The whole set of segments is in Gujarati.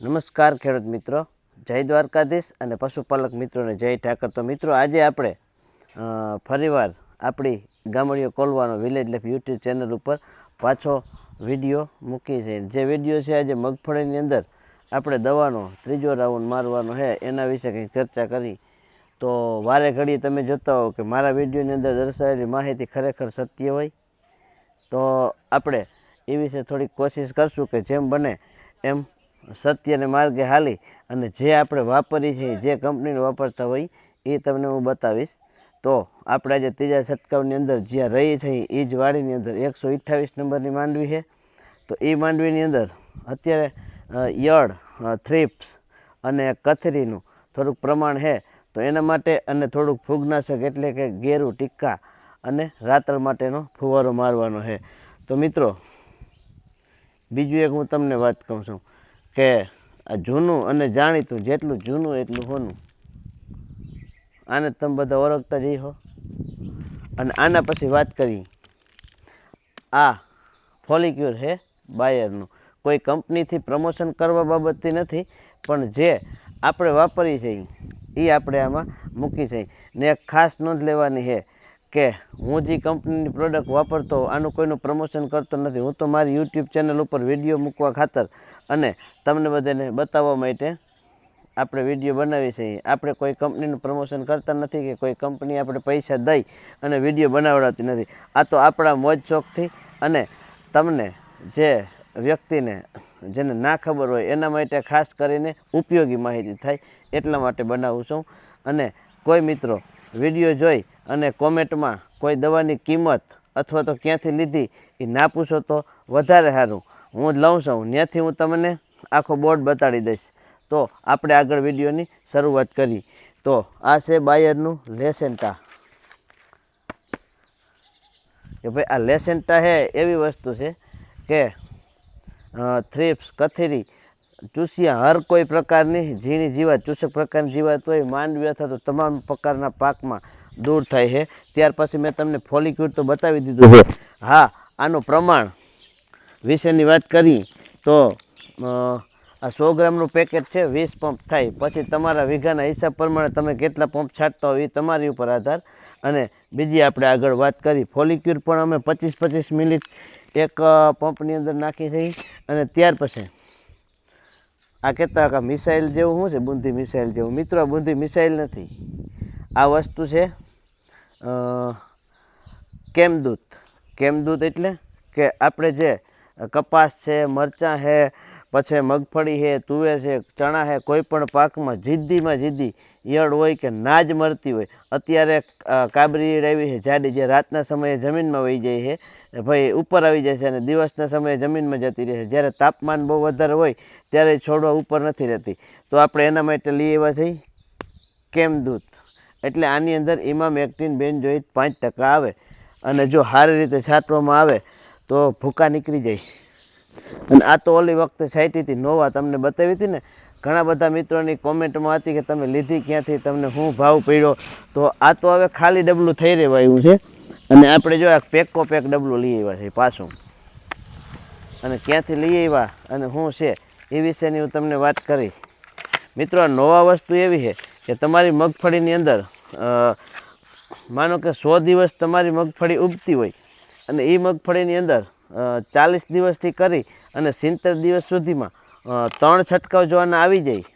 નમસ્કાર ખેડૂત મિત્રો. જય દ્વારકાધીશ અને પશુપાલક મિત્રોને જય ઠાકર. તો મિત્રો, આજે આપણે ફરીવાર આપણી ગામડીઓ કોલવાનો વિલેજ લેફ યુટ્યુબ ચેનલ ઉપર પાછો વીડિયો મૂકી છે. જે વીડિયો છે આજે મગફળીની અંદર આપણે દવાનો ત્રીજો રાઉન્ડ મારવાનો છે. એના વિશે કંઈક ચર્ચા કરી. તો વારે ઘડીએ તમે જોતા હો કે મારા વિડીયોની અંદર દર્શાવેલી માહિતી ખરેખર સત્ય હોય. તો આપણે એ વિશે થોડીક કોશિશ કરશું કે જેમ બને એમ સત્યને માર્ગે હાલી અને જે આપણે વાપરી છે, જે કંપનીને વાપરતા હોય, એ તમને હું બતાવીશ. તો આપણે આજે ત્રીજા છંટકાવની અંદર જ્યાં રહી છે એ જ વાડીની અંદર એકસો અઠ્ઠાવીસ નંબરની માંડવી છે. તો એ માંડવીની અંદર અત્યારે યળ થ્રીપ્સ અને કથરીનું થોડુંક પ્રમાણ છે. તો એના માટે અને થોડુંક ફૂગનાશક એટલે કે ગેરું ટીક્કા અને રાત્ર માટેનો ફુવારો મારવાનો છે. તો મિત્રો, બીજું એક હું તમને વાત કહું છું. કે આ જૂનું અને જાણીતું, જેટલું જૂનું એટલું હોનું. આને તમે બધા ઓળખતા જઈ હો. અને આના પછી વાત કરી આ ફોલિક્યુર હે બાયરનું. કોઈ કંપનીથી પ્રમોશન કરવા બાબતથી નથી, પણ જે આપણે વાપરી છે એ આપણે આમાં મૂકી છે. ને એક ખાસ નોંધ લેવાની છે કે હું જે કંપનીની પ્રોડક્ટ વાપરતો, આનું કોઈનું પ્રમોશન કરતો નથી. હું તો મારી યુટ્યુબ ચેનલ ઉપર વીડિયો મૂકવા ખાતર અને તમને બધાને બતાવવા માટે આપણે વીડિયો બનાવી છે આપણે કોઈ કંપનીનું પ્રમોશન કરતા નથી કે કોઈ કંપની આપણે પૈસા દઈ અને વીડિયો બનાવડાવતી નથી. આ તો આપણા મોજ શોખથી અને તમને જે વ્યક્તિને જેને ના ખબર હોય એના માટે ખાસ કરીને ઉપયોગી માહિતી થાય એટલા માટે બનાવું છું. અને કોઈ મિત્રો વીડિયો જોઈ અને કોમેન્ટમાં કોઈ દવાની કિંમત અથવા તો ક્યાંથી લીધી એ ના પૂછો તો વધારે સારું. હું લઉં છું. ત્યાંથી હું તમને આખો બોર્ડ બતાડી દઈશ. તો આપણે આગળ વિડીયોની શરૂઆત કરી તો આ છે બાયરનું લેસેન્ટા. કે ભાઈ આ લેસેન્ટા હે એવી વસ્તુ છે કે થ્રીપ્સ, કથેરી, ચૂસિયા, હર કોઈ પ્રકારની ઝીણી જીવાત, ચૂસક પ્રકારની જીવાત હોય, માંડવી અથવા તો તમામ પ્રકારના પાકમાં દૂર થાય છે. ત્યાર પછી મેં તમને ફોલિક્યુર તો બતાવી દીધું છે. હા, આનું પ્રમાણ વિશેની વાત કરી, તો આ સો ગ્રામનું પેકેટ છે, વીસ પંપ થાય. પછી તમારા વીઘાના હિસાબ પ્રમાણે તમે કેટલા પંપ છાંટતા હોય એ તમારી ઉપર આધાર. અને બીજી આપણે આગળ વાત કરી ફોલિક્યુર પણ અમે પચીસ પચીસ મિનિટ એક પંપની અંદર નાખી છે. અને ત્યાર પછી, આ કહેતા કે મિસાઇલ જેવું શું છે? બુંદી મિસાઇલ જેવું. મિત્રો બુંદી મિસાઇલ નથી. આ વસ્તુ છે કેમદૂત. કેમદૂત એટલે કે આપણે જે કપાસ છે, મરચાં છે, પછી મગફળી છે, તુવેર છે, ચણા છે, કોઈ પણ પાકમાં જીદ્દીમાં જીદ્દી, ઈયળ હોય કે ના જ મળતી હોય. અત્યારે કાબરી ઈયળ આવી છે, જાડી જે રાતના સમયે જમીનમાં વહી જાય છે ભાઈ ઉપર આવી જાય છે અને દિવસના સમયે જમીનમાં જતી રહે છે. જ્યારે તાપમાન બહુ વધારે હોય, ત્યારે છોડવા ઉપર નથી રહેતી. તો આપણે એના માટે લઈ એવા થઈ કેમ દૂધ? એટલે આની અંદર ઇમામ એક્ટિન બેન્જોઇટ પાંચ ટકા આવે. અને જો સારી રીતે છાંટવામાં આવે તો ભૂકા નીકળી જાય. અને આ તો ઓલી વખતે છાંટી હતી, નોવા તમને બતાવી હતી ને, ઘણા બધા મિત્રોની કોમેન્ટમાં હતી કે તમે લીધી ક્યાંથી, તમને શું ભાવ પડ્યો? તો આ તો હવે ખાલી ડબલું થઈ રહેવાયું છે. અને આપણે જો આ પેકો પેક ડબલું લઈ આવ્યા છે પાછું. અને ક્યાંથી લઈ આવ્યા અને શું છે, એ વિશેની હું તમને વાત કરીશ મિત્રો નવા વસ્તુ એવી છે કે તમારી મગફળીની અંદર માનો કે સો દિવસ તમારી મગફળી ઉગતી હોય અને એ મગફળીની અંદર ચાલીસ દિવસથી કરી અને સિત્તેર દિવસ સુધીમાં ત્રણ છંટકાવ જો આના આવી જાય.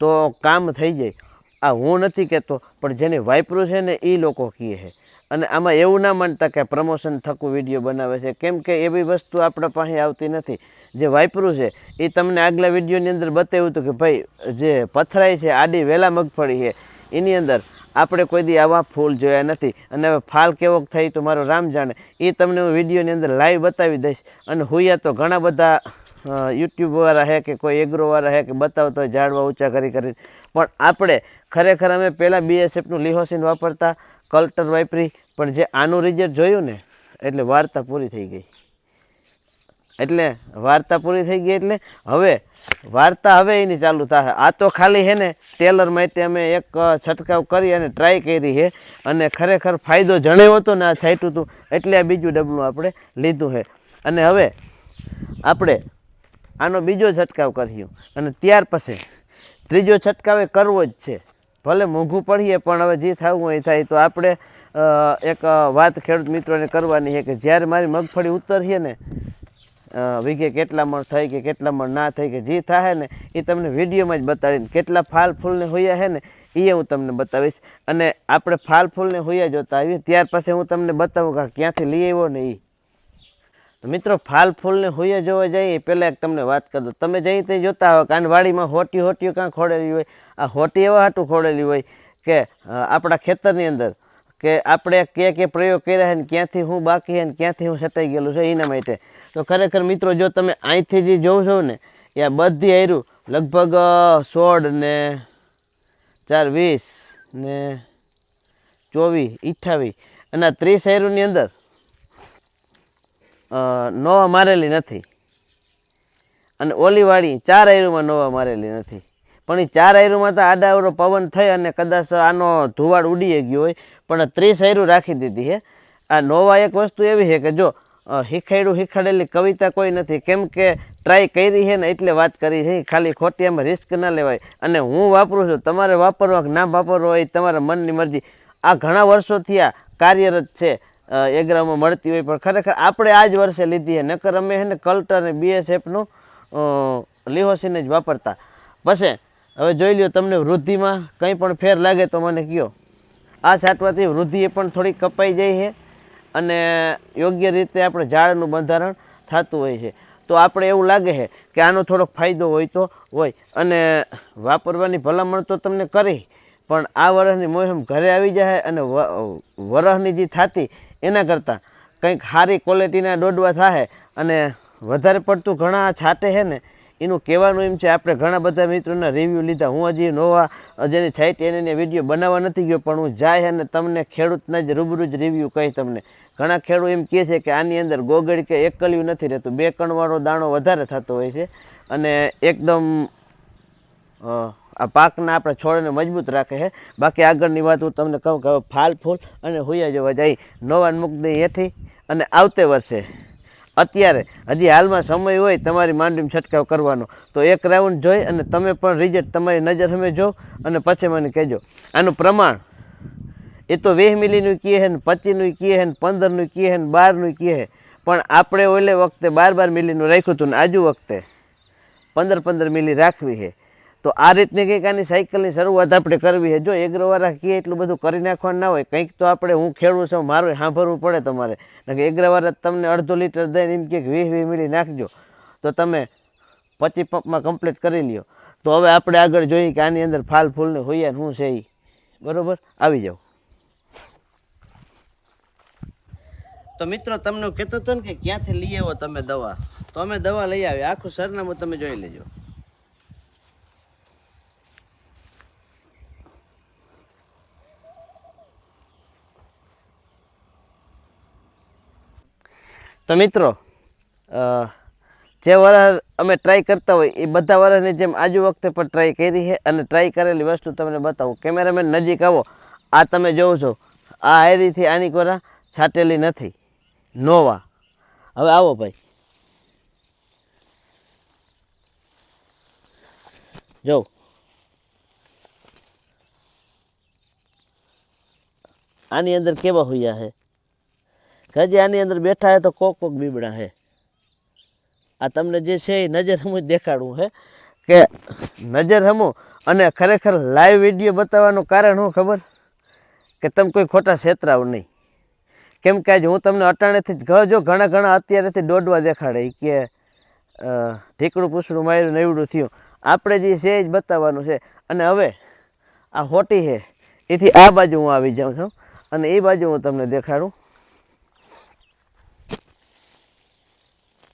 તો કામ થઈ જાય. આ હું નથી કહેતો, પણ જેને વાપરું છે ને એ લોકો કહે છે. અને આમાં એવું ના માનતા કે પ્રમોશન થકું વીડિયો બનાવે છે. કેમ કે એવી વસ્તુ આપણા પાસે આવતી નથી. જે વાપરું છે એ તમને આગલા વિડીયોની અંદર બતાવ્યું હતું કે ભાઈ, જે પથરાઈ છે, આડી વેલા મગફળી છે, એની અંદર આપણે કોઈ દી આવા ફૂલ જોયા નથી. અને હવે ફાલ કેવો થઈ તો મારો રામ જાણે. એ તમને હું વિડીયોની અંદર લાઈવ બતાવી દઈશ. અને હુયા તો ઘણા બધા યુટ્યુબવાળા હે કે કોઈ એગ્રોવાળા હે કે બતાવતો હોય ઝાડવા ઊંચા કરી કરી. પણ આપણે ખરેખર અમે પહેલાં બીએસએફનું લિહોસિન વાપરતા કલ્ટર વાપરી, પણ જે આનું રિઝલ્ટ જોયું ને, એટલે વાર્તા પૂરી થઈ ગઈ. એટલે વાર્તા પૂરી થઈ ગઈ એટલે હવે વાર્તા હવે એની ચાલુ થાય. આ તો ખાલી છે ને ટેલર માટે અમે એક છંટકાવ કરી અને ટ્રાય કરી છે અને ખરેખર ફાયદો જણાવ્યો હતો ને આ છાંટ્યું હતું એટલે આ બીજું ડબલું આપણે લીધું છે અને હવે આપણે આનો બીજો છંટકાવ કર્યો અને ત્યાર પછી ત્રીજો છંટકાવ એ કરવો જ છે. ભલે મોંઘું પડીએ પણ હવે જે થવું હોય થાય. તો આપણે એક વાત ખેડૂત મિત્રોને કરવાની છે કે જ્યારે મારી મગફળી ઉતરીએ ને વીઘે કેટલા મણ થઈ કે કેટલા મણ ના થઈ કે જે થાય ને એ તમને વિડીયોમાં જ બતાવીને કેટલા ફાલ ફૂલને હોયા છે ને એ હું તમને બતાવીશ. અને આપણે ફાલ ફૂલને હોયા જોતા આવીએ, ત્યાર પછી હું તમને બતાવું કે ક્યાંથી લઈ આવ્યો ને એ મિત્રો, ફાલ ફૂલને હોઈએ જોવા જઈએ પહેલાં એક તમને વાત કરી. દઉં તમે જઈ તે જોતા હો કાનવાડીમાં હોટી હોટીઓ કાં ખોડેલી હોય, આ હોટી એવા હાટું ખોડેલી હોય કે આપણા ખેતરની અંદર કે આપણે ક્યાં ક્યાં પ્રયોગ કર્યા છે ને, ક્યાંથી હું બાકી છે ને, ક્યાંથી હું છટાઈ ગયેલું છે એના માટે. તો ખરેખર મિત્રો, જો તમે અહીંથી જે છો ને, એ બધી આયરું, લગભગ સોળ ને ચાર, વીસ ને ચોવીસ, અઠ્ઠાવીસ અને ત્રીસ આયરુંની અંદર નોવા મારેલી નથી. અને ઓલીવાળી ચાર આયરુંમાં નોવા મારેલી નથી. પણ એ ચાર આયરુંમાં તો આડાવડો પવન થઈ અને કદાચ આનો ધુવાડ ઉડી ગયો હોય, પણ ત્રીસ આયરું રાખી દીધી છે આ નોવા એક વસ્તુ એવી છે કે જો અ, શીખાડેલી કવિતા કોઈ નથી. કેમ કે ટ્રાય કરી છે ને એટલે વાત કરી છે ખાલી ખોટી એમાં રિસ્ક ના લેવાય. અને હું વાપરું છું. તમારે વાપરવા કે ના વાપરવો એ તમારા મનની મરજી. આ ઘણા વર્ષોથી આ કાર્યરત છે. એગ્રામાં મળતી હોય પણ ખરેખર આપણે આ જ વર્ષે લીધી છે નકર અમે છે ને કલ્ટર અને બીએસએફનું લિહોસીને જ વાપરતા. પછી હવે જોઈ લ્યો તમને વૃદ્ધિમાં કંઈ પણ ફેર લાગે તો મને કહો આ છાંટવાથી વૃદ્ધિ એ પણ થોડી કપાઈ જાય છે અને યોગ્ય રીતે આપણે ઝાડનું બંધારણ થતું હોય છે. તો આપણે એવું લાગે છે કે આનો થોડોક ફાયદો હોય તો હોય. અને વાપરવાની ભલામણ તો તમને કરી, પણ આ વરસની મોસમ ઘરે આવી જાય અને વરસની જે થાતી, એના કરતાં કંઈક સારી ક્વોલિટીના દોડવા થાય અને વધારે પડતું ઘણા છાંટે છે ને એનું કહેવાનું એમ છે, આપણે ઘણા બધા મિત્રોના રિવ્યૂ લીધા. હું હજી નોવા, જેની સાઇટ એને વીડિયો બનાવવા નથી ગયો, પણ હું જાય અને તમને ખેડૂતના જ રૂબરૂ જ રિવ્યૂ કહી તમને. ઘણા ખેડૂત એમ કહે છે કે આની અંદર ગોગળ કે એકલિયું નથી રહેતું. બે કણવાળો દાણો વધારે થતો હોય છે અને એકદમ આ પાકના આપણે છોડને મજબૂત રાખે છે. બાકી આગળની વાત હું તમને કહું કે હવે ફાલ ફૂલ અને હુયા જોવા જાય. નવાન મુકદી હેઠી અને આવતે વર્ષે અત્યારે હજી હાલમાં સમય હોય તમારી માંડવીમાં છંટકાવ કરવાનો. તો એક રાઉન્ડ જોઈ અને તમે પણ રિઝલ્ટ તમારી નજર સામે જો અને પછી મને કહેજો. આનું પ્રમાણ, એ તો વીસ મિલીનું કહે હે ને પચીસનું કહે હે ને પંદરનું કહે હે ને બારનું કહે હે પણ આપણે ઓલે વખતે બાર બાર મિલીનું રાખ્યું હતું ને આજુ વખતે પંદર પંદર મિલી રાખવી છે. તો આ રીતની કંઈક આની સાયકલની શરૂઆત આપણે કરવી છે. જો એગ્રોવાળા કહે એટલું બધું કરી નાખવાનું ના હોય, કંઈક તો આપણે હું ખેડૂત છું, મારું સાંભળવું પડે તમારે. કે એગ્રોવાળા તમને અડધો લીટર દઈને એમ કે વીસ વીસ મિલી નાખજો, તો તમે પચીસ પંપમાં કમ્પ્લીટ કરી લ્યો. તો હવે આપણે આગળ જોઈએ કે આની અંદર ફાલ ફૂલને હોઈએ ને શું છે એ બરાબર? આવી જાઓ. તો મિત્રો, તમને કહેતો હતો ને કે ક્યાંથી લઈ આવો તમે દવા? તો અમે દવા લઈ આવ્યા આખું સરનામું તમે જોઈ લેજો. તો મિત્રો જે વરસ અમે ટ્રાય કરતા હોય એ બધા વરસની જેમ આજુ વખતે પણ ટ્રાય કરી છે અને ટ્રાય કરેલી વસ્તુ તમને બતાવું. કેમેરામેન નજીક આવો. આ તમે જોવો છો. આ હાયરીથી આની કોરા છાટેલી નથી. નોવા. હવે આવો ભાઈ. જો. આની અંદર કેવા હોયા છે કે હજી આની અંદર બેઠા હે તો કોક કોક બીબડા હે. આ તમને જે છે એ નજર હમું દેખાડવું હે કે નજર હમું અને ખરેખર લાઈવ વીડિયો બતાવવાનું કારણ શું ખબર? કે તમે કોઈ ખોટા છેતરાવ નહીં. કેમ કે આજે હું તમને અટાણેથી જ જો ઘણા ઘણા અત્યારેથી દોડવા દેખાડે કે ઢીકડું પૂછડું માર્યું, નવડું થયું. આપણે જે છે એ જ બતાવવાનું છે. અને હવે આ હોટી છે એથી આ બાજુ હું આવી જાઉં છું. અને એ બાજુ હું તમને દેખાડું.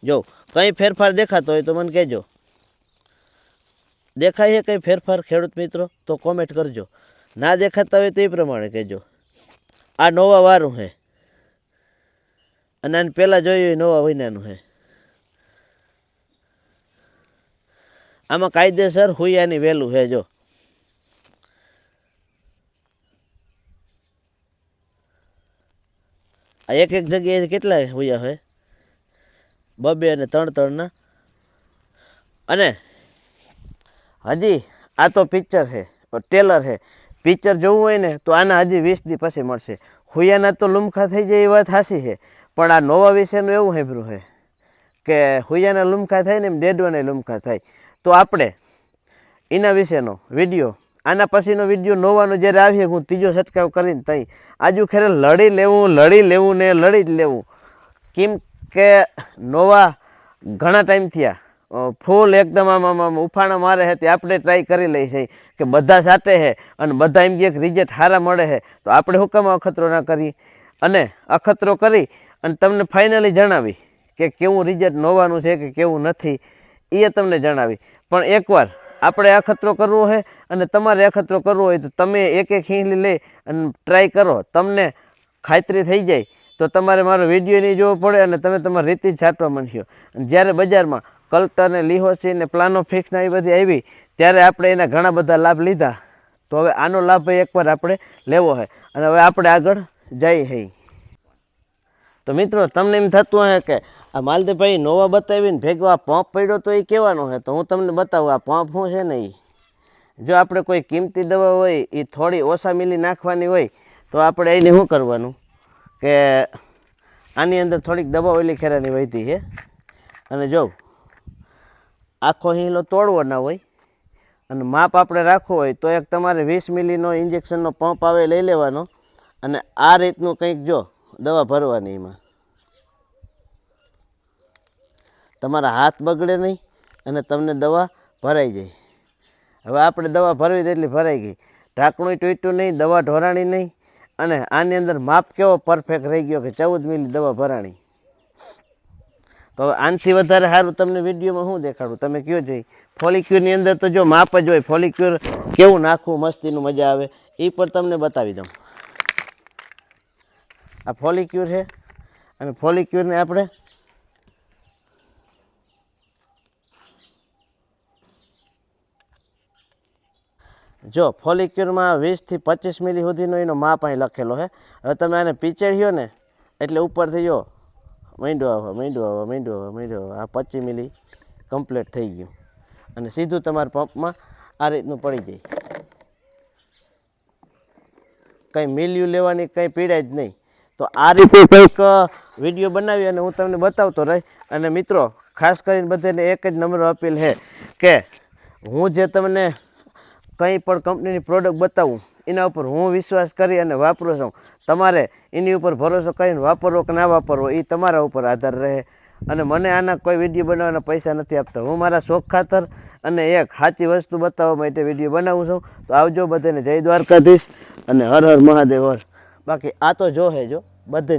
જો, કંઈ ફેરફાર દેખાતો હોય તો મને કહેજો. દેખાય છે કંઈ ફેરફાર, ખેડૂત મિત્રો? તો કોમેન્ટ કરજો. ના દેખાતા હોય તો એ પ્રમાણે કહેજો. આ નોવા વારું છે. અને આને પહેલાં જોયું નવા મહિનાનું છે. આમાં કાયદેસર હુયાની વહેલું છે, જો. આ એક એક જગ્યાએ કેટલા હુયા હોય બબે અને ત્રણ ત્રણના. અને હજી આ તો પિક્ચર છે ટેલર છે. પિક્ચર જોવું હોય ને, તો આના હજી વીસ દી પછી મળશે. હુયાના તો લુમખા થઈ જાય એ વાત હાસી છે, પણ આ નોવા વિશેનું એવું સાંભળ્યું છે કે હુયાના લુમખા થાય ને એમ ડેડવાને લુમખા થાય. તો આપણે એના વિશેનો વીડિયો, આના પછીનો વીડિયો નોવાનો જ્યારે આવીએ, હું ત્રીજો છટકાવ કરીને તઈ. આજુ ખેરે લડી લેવું લડી લેવું ને લડી જ લેવું. કેમ કે નોવા ઘણા ટાઈમ થયા. ફૂલ એકદમ આમ આમ આમ ઉફાણા મારે છે તે આપણે ટ્રાય કરી લઈ છે કે બધા સાથે છે અને બધા એમ કે કે રિઝલ્ટ સારા મળે છે તો આપણે હુકમ અખતરો ના કરી અને અખતરો કરી અને તમને ફાઇનલી જણાવી કે કેવું રિઝલ્ટ નોવાનું છે કે કેવું નથી, એ તમને જણાવી. પણ એકવાર આપણે અખતરો કરવો છે અને તમારે અખતરો કરવો હોય તો તમે એક એક ખીલી લઈ અને ટ્રાય કરો. તમને ખાતરી થઈ જાય. તો તમારે મારો વીડિયો નહીં જોવો પડે અને તમે તમારી રીતે જ છાંટવા અને જ્યારે બજારમાં કલ્ટર ને લિહોસી ને પ્લાનો ફિક્સ આવી બધી આવી, ત્યારે આપણે એના ઘણા બધા લાભ લીધા. તો હવે આનો લાભ એકવાર આપણે લેવો હોય અને હવે આપણે આગળ જઈ હઈ તો મિત્રો, તમને એમ થતું હશે કે આ માલદેભાઈ નોવા બતાવીને ભેગો આ પંપ પડ્યો તો એ કહેવાનો છે તો હું તમને બતાવું, આ પંપ શું છે ને એ જો આપણે કોઈ કિંમતી દવા હોય એ થોડી ઓછા મિલી નાખવાની હોય, તો આપણે એને શું કરવાનું? કે આની અંદર થોડીક દવા ઓલી ખેરાની વહેતી છે. અને જો, આખો હિંલો તોડવો ના હોય અને માપ આપણે રાખવું હોય તો એક તમારે વીસ મિલીનો ઇન્જેક્શનનો પંપ આવે લઈ લેવાનો અને આ રીતનું કંઈક જો દવા ભરવાની એમાં. તમારા હાથ બગડે નહીં અને તમને દવા ભરાઈ જાય. હવે આપણે દવા ભરવી એટલી ભરાઈ ગઈ. ઢાંકણું તૂટ્યું નહીં, દવા ઢોરાણી નહીં અને આની અંદર માપ કેવો પરફેક્ટ રહી ગયો કે ચૌદ મિલી દવા ભરાણી? તો આનથી વધારે સારું તમને વિડીયોમાં શું દેખાડું? તમે કયો જોઈ ફોલિક્યુરની અંદર તો જો માપ જ હોય ફોલિક્યુર કેવું નાખવું, મસ્તીનું મજા આવે એ પણ તમને બતાવી દઉં. આ ફોલિક્યુર છે, અને ફોલિક્યુરને આપણે જો ફોલિક્યુરમાં વીસથી પચીસ મિલી સુધીનો એનો માપ અહીં લખેલો છે. હવે તમે આને પીચેડ્યો ને, એટલે ઉપરથી જો મીંડું આવવા મીંડું આવવા મીંડું આવવા મીંડું આવવા આ પચીસ મિલી કમ્પ્લીટ થઈ ગયું. અને સીધું તમારા પંપમાં આ રીતનું પડી જાય. કંઈ મિલ્યું લેવાની કંઈ પીડાય જ નહીં. તો આ રીતે કંઈક વીડિયો બનાવી અને હું તમને બતાવતો રહી. અને મિત્રો, ખાસ કરીને બધાને એક જ નંબર અપીલ છે કે હું જે તમને કંઈ પણ કંપનીની પ્રોડક્ટ બતાવું, એના ઉપર હું વિશ્વાસ કરી અને વાપરું છું. તમારે એની ઉપર ભરોસો કરીને વાપરવો કે ના વાપરવો, એ તમારા ઉપર આધાર રહે. અને મને આના કોઈ વીડિયો બનાવવાના પૈસા નથી આપતા. હું મારા શોખ ખાતર અને એક સાચી વસ્તુ બતાવવા માટે વીડિયો બનાવું છું. તો આવજો બધાને જય દ્વારકાધીશ અને હર હર મહાદેવ હર. બાકી આ તો જો હે જો, બધે